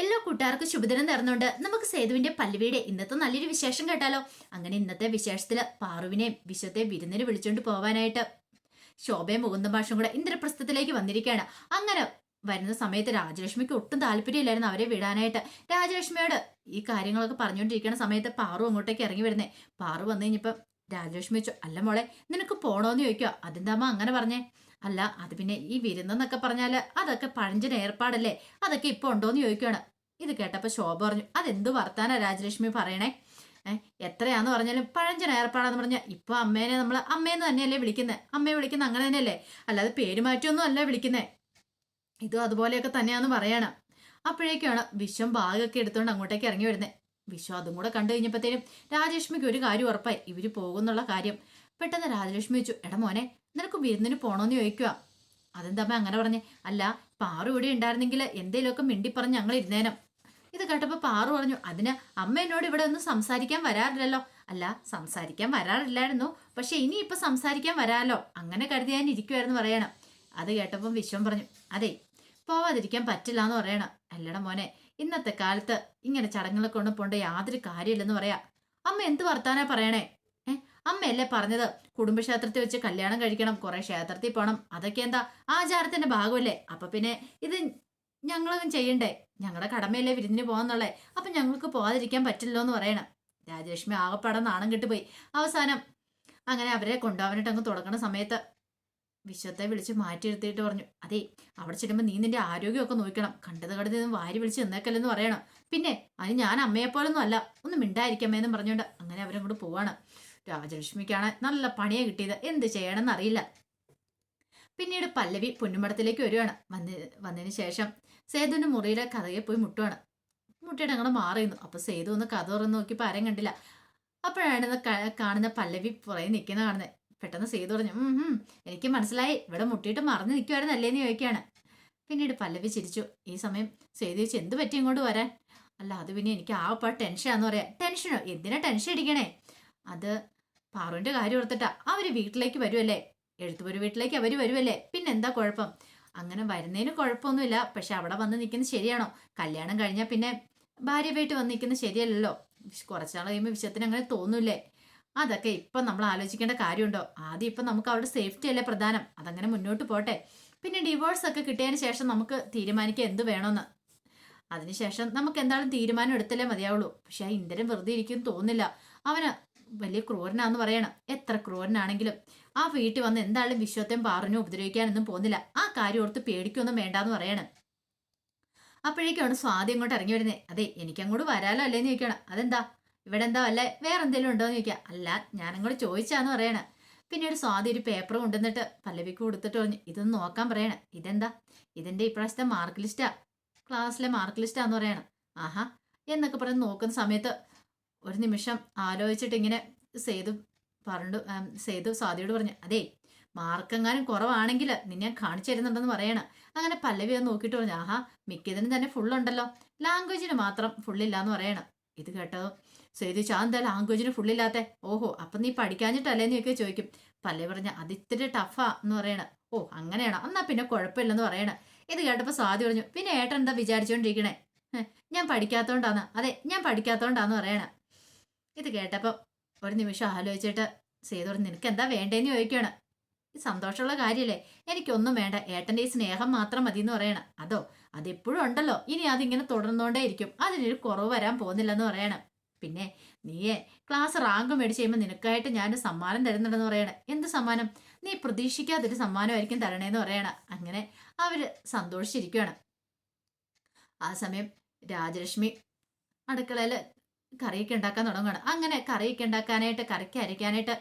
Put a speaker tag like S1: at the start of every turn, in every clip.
S1: എല്ലാ കൂട്ടുകാർക്കും ശുഭദിനം നേർന്നുകൊണ്ട് നമുക്ക് സേതുവിന്റെ പല്ലവിയുടെ ഇന്നത്തെ നല്ലൊരു വിശേഷം കേട്ടാലോ? അങ്ങനെ ഇന്നത്തെ വിശേഷത്തിൽ പാറുവിനെയും വിശ്വത്തെ വിരുന്നിന് വിളിച്ചുകൊണ്ട് പോവാനായിട്ട് ശോഭയും മുകുന്ദ ഭാഷയും കൂടെ ഇന്ദ്രപ്രസ്ഥത്തിലേക്ക് വന്നിരിക്കുകയാണ് അങ്ങനെ വരുന്ന സമയത്ത് രാജലക്ഷ്മിക്ക് ഒട്ടും താല്പര്യമില്ലായിരുന്നു അവരെ വിടാനായിട്ട്. രാജലക്ഷ്മിയോട് ഈ കാര്യങ്ങളൊക്കെ പറഞ്ഞുകൊണ്ടിരിക്കുന്ന സമയത്ത് പാറു അങ്ങോട്ടേക്ക് ഇറങ്ങി വരുന്നേ. പാറു വന്നു കഴിഞ്ഞപ്പോൾ രാജലക്ഷ്മി വെച്ചു അല്ല മോളെ നിനക്ക് പോണോന്ന് ചോദിക്കുക അതെന്താമ്മ അങ്ങനെ പറഞ്ഞേ? അല്ല അത് പിന്നെ ഈ വിരുന്നെന്നൊക്കെ പറഞ്ഞാൽ അതൊക്കെ പഴഞ്ചൻ ഏർപ്പാടല്ലേ? അതൊക്കെ ഇപ്പൊ ഉണ്ടോന്ന് ചോദിക്കുകയാണ് ഇത് കേട്ടപ്പോ ശോഭ പറഞ്ഞു അതെന്ത് വർത്താനാ രാജലക്ഷ്മി പറയണേ? എത്രയാന്ന് പറഞ്ഞാലും പഴഞ്ചൻ ഏർപ്പാടാന്ന് പറഞ്ഞാൽ ഇപ്പൊ അമ്മേനെ നമ്മൾ അമ്മേന്ന് തന്നെയല്ലേ വിളിക്കുന്നത് അമ്മയെ വിളിക്കുന്ന അങ്ങനെ തന്നെയല്ലേ? അല്ലാതെ പേര് മാറ്റിയൊന്നും അല്ല വിളിക്കുന്നേ. ഇതും അതുപോലെയൊക്കെ തന്നെയാന്ന് പറയണം. അപ്പോഴേക്കാണ് വിശ്വം ബാഗൊക്കെ എടുത്തുകൊണ്ട് അങ്ങോട്ടേക്ക് ഇറങ്ങി വരുന്നത് വിശ്വം അതും കൂടെ കണ്ടു കഴിഞ്ഞപ്പോഴത്തേനും രാജലക്ഷ്മിക്ക് ഒരു കാര്യം ഉറപ്പായി. ഇവർ പോകുന്നുള്ള കാര്യം. പെട്ടെന്ന് രാജലക്ഷ്മി ചോദിച്ചു എടാ മോനെ നിനക്ക് വിരുന്നിന് പോണോന്ന് ചോദിക്കുക അതെന്താ അങ്ങനെ പറഞ്ഞേ? അല്ല പാറു ഇവിടെ ഉണ്ടായിരുന്നെങ്കിൽ എന്തേലുമൊക്കെ മിണ്ടി പറഞ്ഞ് ഞങ്ങൾ ഇരുന്നേനം. ഇത് കേട്ടപ്പോൾ പാറു പറഞ്ഞു അതിന് അമ്മ എന്നോട് ഇവിടെ ഒന്നും സംസാരിക്കാൻ വരാറില്ലല്ലോ. അല്ല സംസാരിക്കാൻ വരാറില്ലായിരുന്നു പക്ഷെ ഇനി ഇപ്പൊ സംസാരിക്കാൻ വരാമല്ലോ. അങ്ങനെ കരുതി ഞാൻ ഇരിക്കുമായിരുന്നു പറയണം. അത് കേട്ടപ്പം വിശ്വം പറഞ്ഞു അതെ പോവാതിരിക്കാൻ പറ്റില്ല എന്ന് പറയണം. അല്ലട മോനെ ഇന്നത്തെ കാലത്ത് ഇങ്ങനെ ചടങ്ങുകളൊക്കെ കൊണ്ട് പോകേണ്ട യാതൊരു കാര്യമില്ലെന്ന് പറയാ. അമ്മ എന്ത് വർത്താനാ പറയണേ? അമ്മയല്ലേ പറഞ്ഞത്? കുടുംബക്ഷേത്രത്തിൽ വെച്ച് കല്യാണം കഴിക്കണം കുറെ ക്ഷേത്രത്തിൽ പോകണം അതൊക്കെ എന്താ ആചാരത്തിന്റെ ഭാഗമല്ലേ? അപ്പൊ പിന്നെ ഇത് ഞങ്ങളൊന്നും ചെയ്യണ്ടേ? ഞങ്ങളുടെ കടമയല്ലേ വിരുന്നിന് പോകാന്നുള്ളേ? അപ്പൊ ഞങ്ങൾക്ക് പോകാതിരിക്കാൻ പറ്റില്ലോ എന്ന് പറയണം. രാജലക്ഷ്മി ആകപ്പാടെ നാണം കിട്ടുപോയി. അവസാനം അങ്ങനെ അവരെ കൊണ്ടുപോകാനായിട്ട് അങ്ങ് തുടങ്ങുന്ന സമയത്ത് വിശ്വത്തെ വിളിച്ച് മാറ്റിയിരുത്തിയിട്ട് പറഞ്ഞു. അതെ അവിടെ ചെല്ലുമ്പോൾ നീ നിന്റെ ആരോഗ്യമൊക്കെ നോക്കണം. കണ്ടത് കണ്ടത് വാരി വിളിച്ച് നിന്നേക്കല്ലെന്ന് പറയണം. പിന്നെ അത് ഞാൻ അമ്മയെപ്പോലൊന്നും അല്ല. ഒന്ന് മിണ്ടായിരിക്കാമേന്നും പറഞ്ഞുകൊണ്ട് അങ്ങനെ അവരങ്ങോട്ട് പോവാണ്. രാജലക്ഷ്മിക്കാണ് നല്ല പണിയെ കിട്ടിയത്. എന്ത് ചെയ്യണമെന്ന് അറിയില്ല പിന്നീട് പല്ലവി പൊന്നുമടത്തിലേക്ക് വരുവാണ്. വന്ന് വന്നതിന് ശേഷം സേതുവിന്റെ മുറിയിലെ കഥയെ പോയി മുട്ടുവാണ്. മുട്ടിയിട്ട് അങ്ങനെ മാറിയുന്നു അപ്പൊ സേതു ഒന്ന് കഥ തുറന്ന് നോക്കിയപ്പോൾ ആരും കണ്ടില്ല. അപ്പോഴാണ് കാണുന്ന പല്ലവി പുറകെ നിൽക്കുന്ന കാണുന്നത് പെട്ടെന്ന് സേതു പറഞ്ഞു എനിക്ക് മനസ്സിലായി. ഇവിടെ മുട്ടിയിട്ട് മറന്നു നിൽക്കുമായിരുന്നല്ലേന്ന് ചോദിക്കുകയാണ്. പിന്നീട് പല്ലവി ചിരിച്ചു. ഈ സമയം സേതു ചോദിച്ചു എന്ത് പറ്റി ഇങ്ങോട്ട് വരാൻ? അല്ല അത് പിന്നെ എനിക്ക് പാ ടെൻഷനാന്ന് പറയാം. ടെൻഷനോ? എന്തിനാ ടെൻഷൻ അടിക്കണേ? അത് പാറുവിന്റെ കാര്യം ഓർത്തിട്ടാ അവർ വീട്ടിലേക്ക് വരുമല്ലേ എഴുത്തുപൊരു വീട്ടിലേക്ക് അവർ വരുമല്ലേ പിന്നെന്താ കുഴപ്പം? അങ്ങനെ വരുന്നതിന് കുഴപ്പമൊന്നുമില്ല. പക്ഷെ അവിടെ വന്ന് നിൽക്കുന്നത് ശരിയാണോ? കല്യാണം കഴിഞ്ഞാൽ പിന്നെ ഭാര്യ പോയിട്ട് വന്ന് നിൽക്കുന്നത് ശരിയല്ലല്ലോ. കുറച്ചാൾ കഴിയുമ്പോൾ വിഷയത്തിന് അങ്ങനെ തോന്നൂലേ അതൊക്കെ ഇപ്പം നമ്മൾ ആലോചിക്കേണ്ട കാര്യമുണ്ടോ? ആദ്യം ഇപ്പം നമുക്ക് അവരുടെ സേഫ്റ്റി അല്ലേ പ്രധാനം? അതങ്ങനെ മുന്നോട്ട് പോട്ടെ. പിന്നെ ഡിവോഴ്സ് ഒക്കെ കിട്ടിയതിന് ശേഷം നമുക്ക് തീരുമാനിക്കുക എന്ത് വേണമെന്ന് അതിനുശേഷം നമുക്ക് എന്തായാലും തീരുമാനം എടുത്തല്ലേ മതിയാവുള്ളൂ. പക്ഷെ ആ ഇന്ദ്രൻ വെറുതെ ഇരിക്കും തോന്നില്ല അവന് വലിയ ക്രൂരനാന്ന് പറയണം. എത്ര ക്രൂരനാണെങ്കിലും. ആ വീട്ടിൽ വന്ന് എന്തായാലും വിശ്വത്തെയും പാറിനും ഉപദ്രവിക്കാനൊന്നും പോകുന്നില്ല. ആ കാര്യം ഓർത്ത് പേടിക്കൊന്നും വേണ്ടാന്ന് പറയണം. അപ്പോഴേക്കാണ് സ്വാതി അങ്ങോട്ട് ഇറങ്ങി വരുന്നത്. അതെ എനിക്കങ്ങോട്ട് വരാലോ അല്ലേന്ന് ചോദിക്കണം. അതെന്താ? ഇവിടെ എന്താ അല്ലേ വേറെ എന്തെങ്കിലും ഉണ്ടോ എന്ന് ചോദിക്കാം. അല്ല ഞാനങ്ങോട്ട് ചോദിച്ചാന്ന് പറയണം. പിന്നീട് സ്വാതി ഒരു പേപ്പർ കൊണ്ടുവന്നിട്ട് പല്ലവിക്ക് കൊടുത്തിട്ട് പറഞ്ഞു ഇതൊന്ന് നോക്കാൻ പറയണം. ഇതെന്താ? ഇതിന്റെ ഇപ്രാവശ്യത്തെ മാർക്ക് ലിസ്റ്റാ. ക്ലാസ്സിലെ മാർക്ക് ലിസ്റ്റാന്ന് പറയണം. ആഹാ എന്നൊക്കെ പറഞ്ഞ് നോക്കുന്ന സമയത്ത് ഒരു നിമിഷം ആലോചിച്ചിട്ട് ഇങ്ങനെ സേതു പറഞ്ഞു സേതു സ്വാതിയോട് പറഞ്ഞു അതെ മാർക്കെങ്ങാനും കുറവാണെങ്കിൽ നിന്നെ കാണിച്ചു തരുന്നുണ്ടെന്ന് പറയണം. അങ്ങനെ പല്ലവി ഒന്ന് നോക്കിയിട്ട് പറഞ്ഞു ആഹാ മിക്കതിനും തന്നെ ഫുള്ളുണ്ടല്ലോ ലാംഗ്വേജിന് മാത്രം ഫുള്ളില്ലാന്ന് പറയണം. ഇത് കേട്ടോ സേതു ചാ എന്താ ലാംഗ്വേജിന് ഫുള്ളില്ലാത്ത ഓഹോ അപ്പം നീ പഠിക്കാഞ്ഞിട്ടല്ലേന്ന് ഒക്കെ ചോദിക്കും. പല്ലവി പറഞ്ഞ അത് ഇത്തിരി ടഫാ എന്ന് പറയണ. ഓ അങ്ങനെയാണോ? എന്നാ പിന്നെ കുഴപ്പമില്ലെന്ന് പറയണ. ഇത് കേട്ടപ്പോൾ സ്വാതി പറഞ്ഞു പിന്നെ ഏട്ടൻ എന്താ വിചാരിച്ചോണ്ടിരിക്കണേ? ഞാൻ പഠിക്കാത്തോണ്ടാന്ന്. അതെ ഞാൻ പഠിക്കാത്തോണ്ടാന്ന് പറയണ. ഇത് കേട്ടപ്പോൾ ഒരു നിമിഷം ആലോചിച്ചിട്ട് സേതു പറഞ്ഞു നിനക്ക് എന്താ വേണ്ടേന്ന് ചോദിക്കുകയാണ്. ഈ സന്തോഷമുള്ള കാര്യല്ലേ? എനിക്കൊന്നും വേണ്ട. ഏട്ടന്റെ ഈ സ്നേഹം മാത്രം മതി എന്ന് പറയണം. അതോ? അതെപ്പോഴും ഉണ്ടല്ലോ. ഇനി അതിങ്ങനെ തുടർന്നുകൊണ്ടേ ഇരിക്കും. അതിനൊരു കുറവ് വരാൻ പോകുന്നില്ലെന്ന് പറയണം. പിന്നെ നീയെ ക്ലാസ് റാങ്ക് മേടിച്ച് കഴിയുമ്പോൾ നിനക്കായിട്ട് ഞാൻ സമ്മാനം തരുന്നുണ്ടെന്ന് പറയണേ. എന്ത് സമ്മാനം? നീ പ്രതീക്ഷിക്കാത്തൊരു സമ്മാനമായിരിക്കും തരണേന്ന് പറയണ. അങ്ങനെ അവർ സന്തോഷിച്ചിരിക്കുകയാണ്. ആ സമയം രാജലക്ഷ്മി അടുക്കളയിൽ കറിയൊക്കെ ഉണ്ടാക്കാൻ തുടങ്ങുകയാണ് അങ്ങനെ കറിയൊക്കെ ഉണ്ടാക്കാനായിട്ട് കറിക്ക് അരയ്ക്കാനായിട്ട്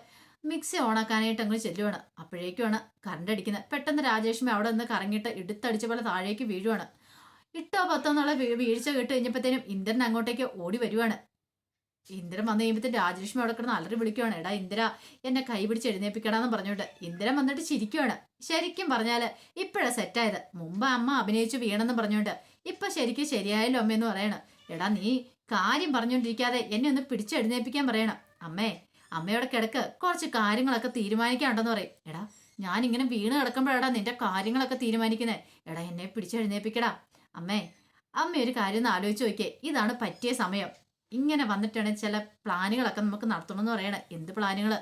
S1: മിക്സി ഓണാക്കാനായിട്ട് അങ്ങ് ചെല്ലുവാണ്. അപ്പോഴേക്കുമാണ് കറണ്ട് അടിക്കുന്നത്. പെട്ടെന്ന് രാജേഷ്മി അവിടെ നിന്ന് കറങ്ങിയിട്ട് ഇടുത്തടിച്ച പോലെ താഴേക്ക് വീഴുവാണ്. ഇട്ടോ പത്തോ എന്നുള്ള വീഴ്ച കേട്ട് കഴിഞ്ഞപ്പോഴത്തേനും ഇന്ദ്രൻ അങ്ങോട്ടേക്ക് ഓടി വരുവാണ്. ഇന്ദ്രൻ വന്നു കഴിയുമ്പോഴത്തേനും രാജലക്ഷ്മി അവിടെ കിടന്ന് അലറി വിളിക്കുവാണ്. എടാ ഇന്ദ്ര എന്നെ കൈ പിടിച്ച് എഴുന്നേപ്പിക്കണമെന്ന് പറഞ്ഞോണ്ട് ഇന്ദ്രൻ വന്നിട്ട് ചിരിക്കുവാണ്. ശരിക്കും പറഞ്ഞാൽ ഇപ്പോഴാ സെറ്റായത് മുമ്പ് അമ്മ അഭിനയിച്ചു വീണെന്ന് പറഞ്ഞോണ്ട് ഇപ്പൊ ശരിക്കും ശരിയായല്ലോ അമ്മയെന്ന് പറയണം. എടാ നീ കാര്യം പറഞ്ഞുകൊണ്ടിരിക്കാതെ എന്നെ ഒന്ന് പിടിച്ചെഴുന്നേപ്പിക്കാൻ പറയണം. അമ്മേ അമ്മയോടെ കിടക്ക്. കുറച്ച് കാര്യങ്ങളൊക്കെ തീരുമാനിക്കാണ്ടെന്ന് പറയും. എടാ ഞാൻ ഇങ്ങനെ വീണ് കിടക്കുമ്പോഴാടാ നിന്റെ കാര്യങ്ങളൊക്കെ തീരുമാനിക്കുന്നേ. എടാ എന്നെ പിടിച്ചെഴുന്നേപ്പിക്കടാ അമ്മേ അമ്മ ഒരു കാര്യം ഒന്ന് ആലോചിച്ച് നോക്കിയേ. ഇതാണ് പറ്റിയ സമയം. ഇങ്ങനെ വന്നിട്ടാണ് ചില പ്ലാനുകളൊക്കെ നമുക്ക് നടത്തണമെന്ന് പറയണേ. എന്ത് പ്ലാനുകൾ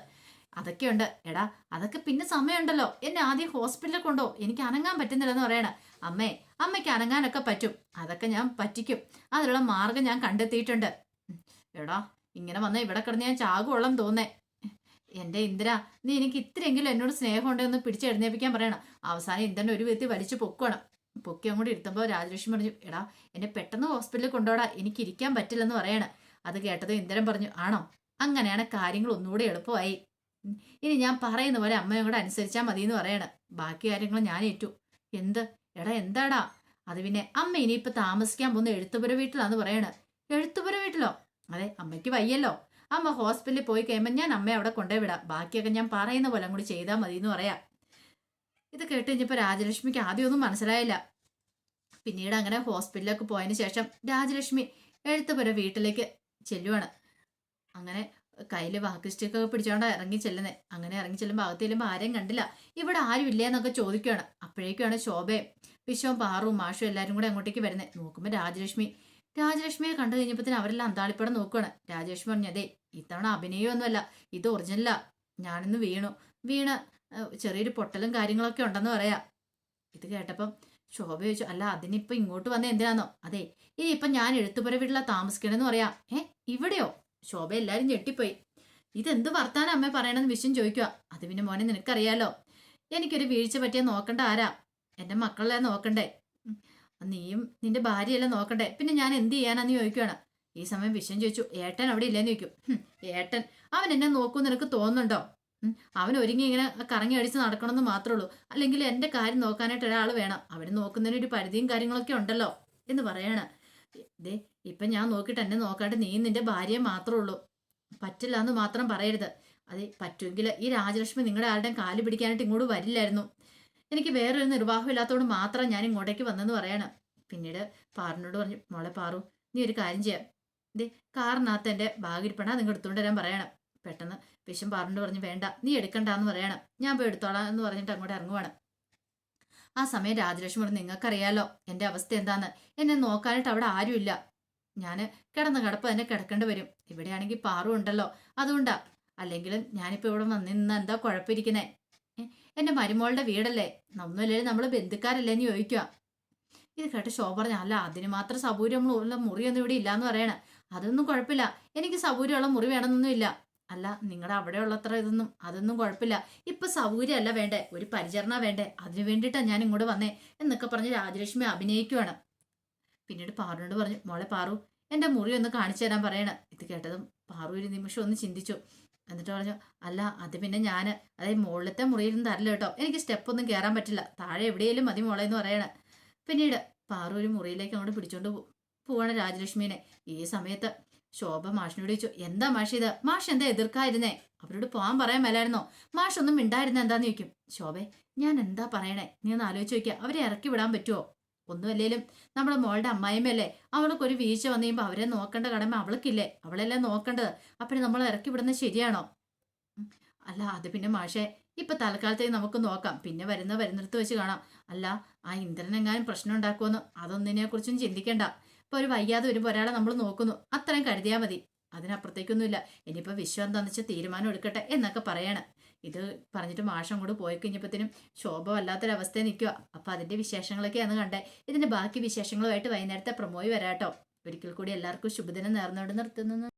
S1: അതൊക്കെയുണ്ട്. എടാ അതൊക്കെ പിന്നെ സമയമുണ്ടല്ലോ. എന്നെ ആദ്യം ഹോസ്പിറ്റലിൽ കൊണ്ടോ. എനിക്ക് അനങ്ങാൻ പറ്റുന്നില്ലെന്ന് പറയണ. അമ്മേ അമ്മയ്ക്ക് അനങ്ങാനൊക്കെ പറ്റും. അതൊക്കെ ഞാൻ പറ്റിക്കും. അതിനുള്ള മാർഗം ഞാൻ കണ്ടെത്തിയിട്ടുണ്ട്. എടാ ഇങ്ങനെ വന്ന ഇവിടെ കിടന്ന് ഞാൻ ചാകുവെള്ളം തോന്നേ. എന്റെ ഇന്ദിര നീ എനിക്ക് ഇത്രയെങ്കിലും എന്നോട് സ്നേഹം ഉണ്ടെന്ന് പിടിച്ചെഴുന്നേപ്പിക്കാൻ പറയണം. അവസാനം ഇന്ദ്രൻ ഒരു വിധത്തിൽ വലിച്ചു പൊക്കണം പൊക്കി അങ്ങോട്ട് ഇരുത്തുമ്പോൾ രാജലക്ഷ്മി പറഞ്ഞു എടാ എന്നെ പെട്ടെന്ന് ഹോസ്പിറ്റലിൽ കൊണ്ടോടാ എനിക്ക് ഇരിക്കാൻ പറ്റില്ലെന്ന് പറയണം. അത് കേട്ടത് ഇന്ദ്രൻ പറഞ്ഞു ആണോ? അങ്ങനെയാണ് കാര്യങ്ങൾ ഒന്നുകൂടി എളുപ്പമായി. ഇനി ഞാൻ പറയുന്ന പോലെ അമ്മയും കൂടെ അനുസരിച്ചാൽ മതി എന്ന് പറയണം. ബാക്കി കാര്യങ്ങൾ ഞാൻ ഏറ്റു. എന്ത്? എടാ എന്താടാ? അത് പിന്നെ അമ്മ ഇനിയിപ്പോൾ താമസിക്കാൻ പോകുന്ന എഴുത്തുപുര വീട്ടിലാന്ന് പറയണ്. എഴുത്തുപുര വീട്ടിലോ? അതെ അമ്മയ്ക്ക് വയ്യല്ലോ. അമ്മ ഹോസ്പിറ്റലിൽ പോയി കഴിയുമ്പോൾ ഞാൻ അമ്മയെ അവിടെ കൊണ്ടുപോയിവിടാം ബാക്കിയൊക്കെ ഞാൻ പറയുന്ന പോലെ കൂടി ചെയ്താൽ മതി എന്ന് പറയാം. ഇത് കേട്ട് കഴിഞ്ഞപ്പോൾ രാജലക്ഷ്മിക്ക് ആദ്യമൊന്നും മനസ്സിലായില്ല. പിന്നീട് അങ്ങനെ ഹോസ്പിറ്റലിലൊക്കെ പോയതിന് ശേഷം രാജലക്ഷ്മി എഴുത്തുപുര വീട്ടിലേക്ക് ചെല്ലുവാണ്. അങ്ങനെ കയ്യിൽ വാക്ക് സ്റ്റിക്കൊക്കെ പിടിച്ചോണ്ടാ ഇറങ്ങി ചെല്ലുന്നത് അങ്ങനെ ഇറങ്ങി ചെല്ലുമ്പോൾ അകത്ത് ചെല്ലുമ്പോൾ ആരെയും കണ്ടില്ല. ഇവിടെ ആരും ഇല്ലേ എന്നൊക്കെ ചോദിക്കുകയാണ് അപ്പോഴേക്കാണ് ശോഭയും വിശ്വം പാറും മാഷും എല്ലാവരും കൂടെ അങ്ങോട്ടേക്ക് വരുന്നത് നോക്കുമ്പോൾ രാജലക്ഷ്മി രാജലക്ഷ്മിയെ കണ്ടു കഴിഞ്ഞപ്പോഴത്തേന് അവരെല്ലാം അന്താളിപ്പടം നോക്കുകയാണ് രാജലക്ഷ്മി പറഞ്ഞു അതെ ഇത്തവണ അഭിനയമൊന്നുമല്ല ഇത് ഒറിജിനല. ഞാനിന്ന് വീണു. വീണ് ചെറിയൊരു പൊട്ടലും കാര്യങ്ങളൊക്കെ ഉണ്ടെന്ന് പറയാ. ഇത് കേട്ടപ്പം ശോഭ ചോദിച്ചു അല്ല അതിനിപ്പോ ഇങ്ങോട്ട് വന്ന എന്തിനാന്നോ? അതെ ഇനി ഇപ്പം ഞാൻ എഴുത്തുപുര വീട്ടിലാണ് താമസിക്കണമെന്ന് പറയാ. ഏ ഇവിടെയോ? ശോഭ എല്ലാവരും ഞെട്ടിപ്പോയി. ഇതെന്ത് വർത്താനം അമ്മ പറയണമെന്ന് വിശ്വം ചോദിക്കുക അത് പിന്നെ മോനെ നിനക്കറിയാലോ. എനിക്കൊരു വീഴ്ച പറ്റിയാൽ നോക്കണ്ട ആരാ? എന്റെ മക്കളെ നോക്കണ്ടേ. നീയും നിന്റെ ഭാര്യയല്ലേ നോക്കണ്ടേ? പിന്നെ ഞാൻ എന്ത് ചെയ്യാനാന്ന് ചോദിക്കുകയാണ് ഈ സമയം വിശ്വം ചോദിച്ചു ഏട്ടൻ അവിടെ ഇല്ലെന്ന് ചോദിക്കും. ഏട്ടൻ. അവൻ എന്നെ നോക്കുമെന്ന് നിനക്ക് തോന്നുന്നുണ്ടോ? അവൻ ഒരുങ്ങി ഇങ്ങനെ കറങ്ങി അടിച്ച് നടക്കണമെന്ന് മാത്രമേ ഉള്ളൂ. അല്ലെങ്കിൽ എന്റെ കാര്യം നോക്കാനായിട്ട് ഒരാൾ വേണം. അവന് നോക്കുന്നതിന് ഒരു പരിധിയും കാര്യങ്ങളൊക്കെ ഉണ്ടല്ലോ? എന്ന് പറയാണ്. ദേ ഇപ്പൊ ഞാൻ നോക്കിയിട്ട് എന്നെ നോക്കാണ്ട് നീ നിന്റെ ഭാര്യയെ മാത്രമേ ഉള്ളൂ. പറ്റില്ല എന്ന് മാത്രം പറയരുത്. അതെ പറ്റുമെങ്കിൽ ഈ രാജലക്ഷ്മി നിങ്ങളുടെ ആരുടെയും കാൽ പിടിക്കാനായിട്ട് ഇങ്ങോട്ട് വരില്ലായിരുന്നു. എനിക്ക് വേറൊരു നിർവാഹം ഇല്ലാത്തതുകൊണ്ട് മാത്രം ഞാൻ ഇങ്ങോട്ടേക്ക് വന്നെന്ന് പറയണം. പിന്നീട് പാറിനോട് പറഞ്ഞു മോളെ പാറു നീ ഒരു കാര്യം ചെയ്യാം. ദേ കാറിനകത്ത് എന്റെ ബാഗിരിപ്പണ നിങ്ങൾ എടുത്തുകൊണ്ട് വരാൻ പറയണം. പെട്ടെന്ന് വിഷം പാറിനോട് പറഞ്ഞു വേണ്ട നീ എടുക്കണ്ടെന്ന് പറയണം. ഞാൻ പോയി എടുത്തോളാം എന്ന് പറഞ്ഞിട്ട് അങ്ങോട്ട് ഇറങ്ങുവാണ്. ആ സമയം രാജലക്ഷ്മി നിങ്ങൾക്കറിയാലോ എന്റെ അവസ്ഥ എന്താന്ന്. എന്നെ നോക്കാനായിട്ട് അവിടെ ആരുമില്ല. ഞാൻ കിടന്ന കിടപ്പ് തന്നെ കിടക്കേണ്ടി വരും. ഇവിടെയാണെങ്കിൽ പാറു ഉണ്ടല്ലോ അതുകൊണ്ടാ. അല്ലെങ്കിലും ഞാനിപ്പോൾ ഇവിടെ വന്നിന്ന് എന്താ കുഴപ്പമിരിക്കുന്നേ? എന്റെ മരുമോളുടെ വീടല്ലേ? ഒന്നുമില്ലെങ്കിൽ നമ്മൾ ബന്ധുക്കാരല്ലേ എന്ന് ചോദിക്കുക ഇത് കേട്ട് ശോഭ പറഞ്ഞു അല്ല അതിന് മാത്രം സൗകര്യമുള്ള മുറിയൊന്നും ഇവിടെ ഇല്ലാന്ന് പറയണേ. അതൊന്നും കുഴപ്പമില്ല. എനിക്ക് സൗകര്യമുള്ള മുറി വേണമെന്നൊന്നും ഇല്ല അല്ല നിങ്ങളുടെ അവിടെ ഉള്ളത്ര ഇതൊന്നും അതൊന്നും കുഴപ്പമില്ല ഇപ്പൊ സൗകര്യമല്ല വേണ്ടേ? ഒരു പരിചരണ വേണ്ടേ? അതിനു വേണ്ടിയിട്ടാണ് ഞാൻ ഇങ്ങോട്ട് വന്നേ എന്നൊക്കെ പറഞ്ഞ് രാജലക്ഷ്മി അഭിനയിക്കുവാണ്. പിന്നീട് പാറുനോട് പറഞ്ഞു മോളെ പാറു എന്റെ മുറി ഒന്ന് കാണിച്ചു തരാൻ പറയണ. ഇത് കേട്ടതും പാറു ഒരു നിമിഷം ഒന്ന് ചിന്തിച്ചു. എന്നിട്ട് പറഞ്ഞു അല്ല അത് പിന്നെ ഞാൻ അതായത് മുകളിലത്തെ മുറിയിലൊന്നും തരില്ല കേട്ടോ. എനിക്ക് സ്റ്റെപ്പ് ഒന്നും കയറാൻ പറ്റില്ല. താഴെ എവിടെയെങ്കിലും മതി മോളെ എന്ന് പറയണ. പിന്നീട് പാറു ഒരു മുറിയിലേക്ക് അങ്ങോട്ട് പിടിച്ചോണ്ട് പോവാണ് രാജലക്ഷ്മിനെ. ഈ സമയത്ത് ശോഭ മാഷിനോട് ചോദിച്ചു എന്താ മാഷ് ഇത്? മാഷ് എന്താ എതിർക്കായിരുന്നേ അവരോട് പോകാൻ പറയാൻ മേലായിരുന്നോ? മാഷ് ഒന്നും മിണ്ടായിരുന്ന എന്താന്ന് ചോദിക്കും. ശോഭെ ഞാൻ എന്താ പറയണേ? നീ ഒന്ന് ആലോചിച്ച് നോക്കിയാ അവരെ ഇറക്കി വിടാൻ പറ്റുമോ ഒന്നുമല്ലേലും നമ്മുടെ മോളുടെ അമ്മായിമ്മയല്ലേ അവൾക്ക് ഒരു വീഴ്ച വന്നു കഴിയുമ്പോൾ അവരെ നോക്കേണ്ട കടമ അവൾക്കില്ലേ? അവളല്ലേ നോക്കേണ്ടത്? അപ്പോഴും നമ്മൾ ഇറക്കി വിടുന്നത് ശരിയാണോ? അല്ല അത് പിന്നെ മാഷെ ഇപ്പൊ തൽക്കാലത്തേക്ക് നമുക്ക് നോക്കാം. പിന്നെ വരുന്ന വരുന്നിടത്ത് വെച്ച് കാണാം. അല്ല ആ ഇന്ദ്രനെങ്ങാനും പ്രശ്നം ഉണ്ടാക്കുമെന്ന് അതൊന്നിനെ കുറിച്ചും ചിന്തിക്കണ്ട. ഇപ്പൊ ഒരു വയ്യാതെ വരുമ്പോൾ ഒരാളെ നമ്മൾ നോക്കുന്നു അത്രയും കരുതിയാൽ മതി. അതിനപ്പുറത്തേക്കൊന്നുമില്ല. ഇനിയിപ്പോൾ വിശ്വം എന്താന്ന് വെച്ചാൽ തീരുമാനം എടുക്കട്ടെ എന്നൊക്കെ പറയണം. ഇത് പറഞ്ഞിട്ട് മാഷം കൂടെ പോയി കഴിഞ്ഞപ്പോഴത്തേനും ശോഭ വല്ലാത്തൊരവസ്ഥയിൽ നിൽക്കുക അപ്പം അതിന്റെ വിശേഷങ്ങളൊക്കെയാണ് കണ്ടേ. ഇതിന്റെ ബാക്കി വിശേഷങ്ങളുമായിട്ട് വൈകുന്നേരത്തെ പ്രമോയി വരാട്ടോ. ഒരിക്കൽ കൂടി എല്ലാവർക്കും ശുഭദിനം നേർന്നുകൊണ്ട് നിർത്തുന്നു.